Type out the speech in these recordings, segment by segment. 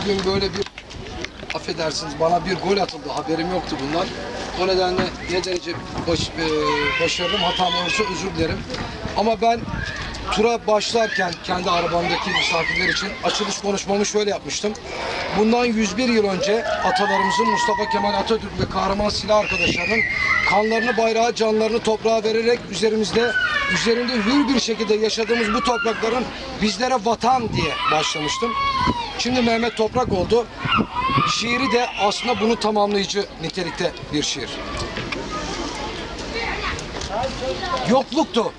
bugün böyle bir affedersiniz bana bir gol atıldı. Haberim yoktu bundan. O nedenle ne derece baş, e, başarılım hatam olursa özür dilerim. Ama ben tura başlarken kendi arabamdaki misafirler için açılış konuşmamı şöyle yapmıştım. Bundan 101 yıl önce atalarımızın Mustafa Kemal Atatürk ve kahraman silah arkadaşlarının kanlarını bayrağı canlarını toprağa vererek üzerimizde üzerinde hür bir şekilde yaşadığımız bu toprakların bizlere vatan diye başlamıştım. Şimdi Mehmet Toprak oldu. Şiiri de aslında bunu tamamlayıcı nitelikte bir şiir. Yokluktu,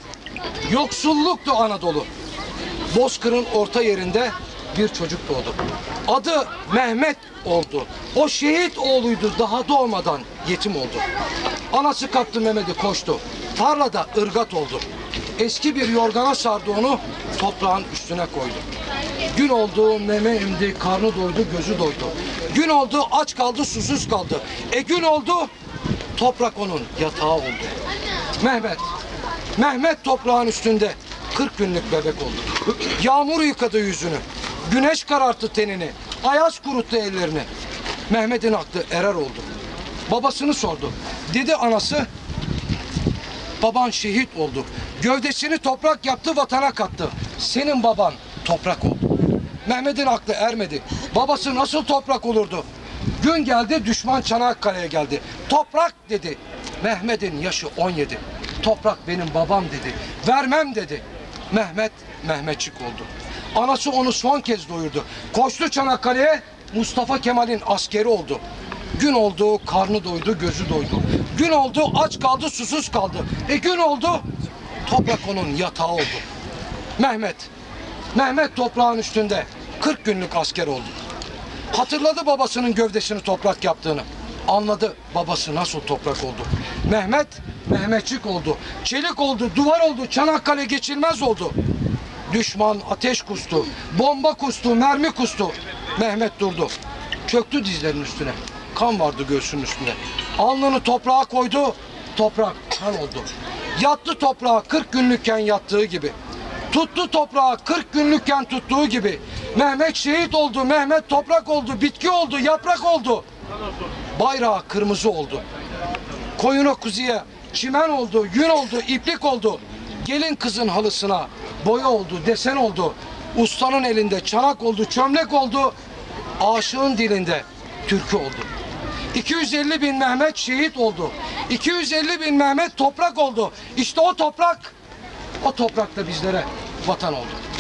yoksulluktu Anadolu. Bozkır'ın orta yerinde bir çocuk doğdu. Adı Mehmet oldu. O şehit oğluydu daha doğmadan yetim oldu. Anası kaptı Mehmet'i koştu. Tarlada ırgat oldu. Eski bir yorgana sardı onu toprağın üstüne koydu. Gün oldu meme emdi, karnı doydu, gözü doydu. Gün oldu aç kaldı, susuz kaldı. E gün oldu toprak onun yatağı oldu. Mehmet, Mehmet toprağın üstünde 40 günlük bebek oldu. Yağmur yıkadı yüzünü, güneş kararttı tenini, ayaz kuruttu ellerini. Mehmet'in aklı erer oldu. Babasını sordu. Dedi anası, baban şehit oldu. Gövdesini toprak yaptı, vatana kattı. Senin baban toprak oldu. Mehmet'in aklı ermedi. Babası nasıl toprak olurdu? Gün geldi, düşman Çanakkale'ye geldi. Toprak dedi. Mehmet'in yaşı 17. Toprak benim babam dedi. Vermem dedi. Mehmet, Mehmetçik oldu. Anası onu son kez doyurdu. Koştu Çanakkale'ye, Mustafa Kemal'in askeri oldu. Gün oldu, karnı doydu, gözü doydu. Gün oldu, aç kaldı, susuz kaldı. E gün oldu, toprak onun yatağı oldu. Mehmet, Mehmet toprağın üstünde 40 günlük asker oldu. Hatırladı babasının gövdesini toprak yaptığını. Anladı babası nasıl toprak oldu. Mehmet, Mehmetçik oldu. Çelik oldu, duvar oldu, Çanakkale geçilmez oldu. Düşman ateş kustu, bomba kustu, mermi kustu. Mehmet durdu. Çöktü dizlerinin üstüne. Kan vardı göğsünün üstünde. Alnını toprağa koydu, toprak kan oldu. Yattı toprağa 40 günlükken yattığı gibi. Tuttu toprağı 40 günlükken tuttuğu gibi. Mehmet şehit oldu, Mehmet toprak oldu, bitki oldu, yaprak oldu. Bayrağı kırmızı oldu. Koyuna kuzuya çimen oldu, yün oldu, iplik oldu. Gelin kızın halısına boya oldu, desen oldu. Ustanın elinde çanak oldu, çömlek oldu. Aşığın dilinde türkü oldu. 250 bin Mehmet şehit oldu. 250 bin Mehmet toprak oldu. İşte o toprak, o toprak da bizlere vatan oldu.